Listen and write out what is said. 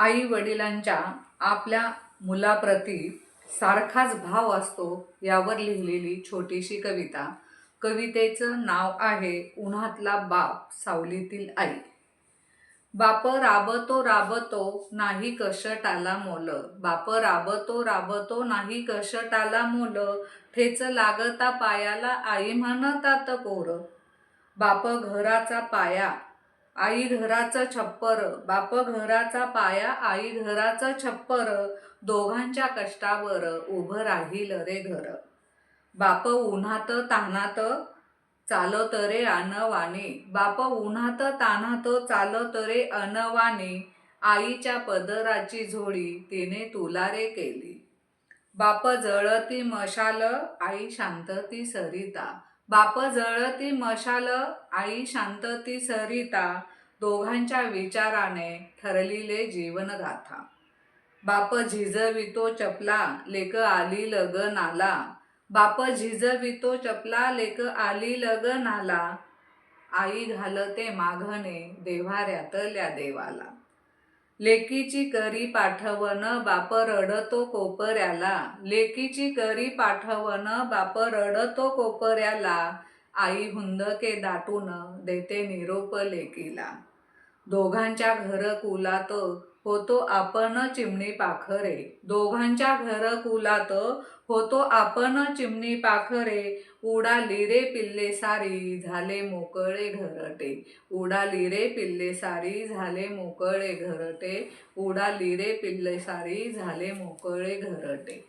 आई वडिलांच्या आपल्या मुलाप्रती सारखाच भाव असतो यावर लिहिलेली छोटीशी कविता. कवितेचं नाव आहे उन्हातला बाप सावलीतील आई. बाप राबतो राबतो नाही कशटाला मोल. बाप राबतो राबतो नाही कशटाला मोल. ठेच लागता पायाला आई म्हणतात पोर. बाप घराचा पाया आई घराचं छप्पर बाप घराचा पाया आई घराचं छप्पर दोघांच्या कष्टावर उभं राहील रे घर. बाप उन्हात तान्हात चालत रे अनवाने. बाप उन्हात तान्हात चालत रे अनवाने. आईच्या पदराची झोळी तिने तुला रे केली. बाप जळती मशाल आई शांतती सरिता. बाप जळती मशाल आई शांतती सरिता दोघांच्या विचाराने ठरलिले जीवनगाथा. बाप झिजवितो चपला लेक आली लगनाला बाप झिजवितो चपला लेक आली लगनाला आई घालते माघने देव्हाऱ्यातल्या देवाला. लेकीची करी पाठवण बाप रडतो कोपऱ्याला. लेकीची करी पाठवण बाप रडतो कोपऱ्याला. आई हुंदके दाटून देते निरोप लेकीला. दोघांच्या घर कुलात होतो आपण चिमणी पाखरे. दोघांच्या घर कुलात होतो आपण चिमणी पाखरे. उडाली रे पिल्ले सारी झाले मोकळे घरटे. उडाली रे पिल्ले सारी झाले मोकळे घरटे. उडाली रे पिल्ले सारी झाले मोकळे घरटे.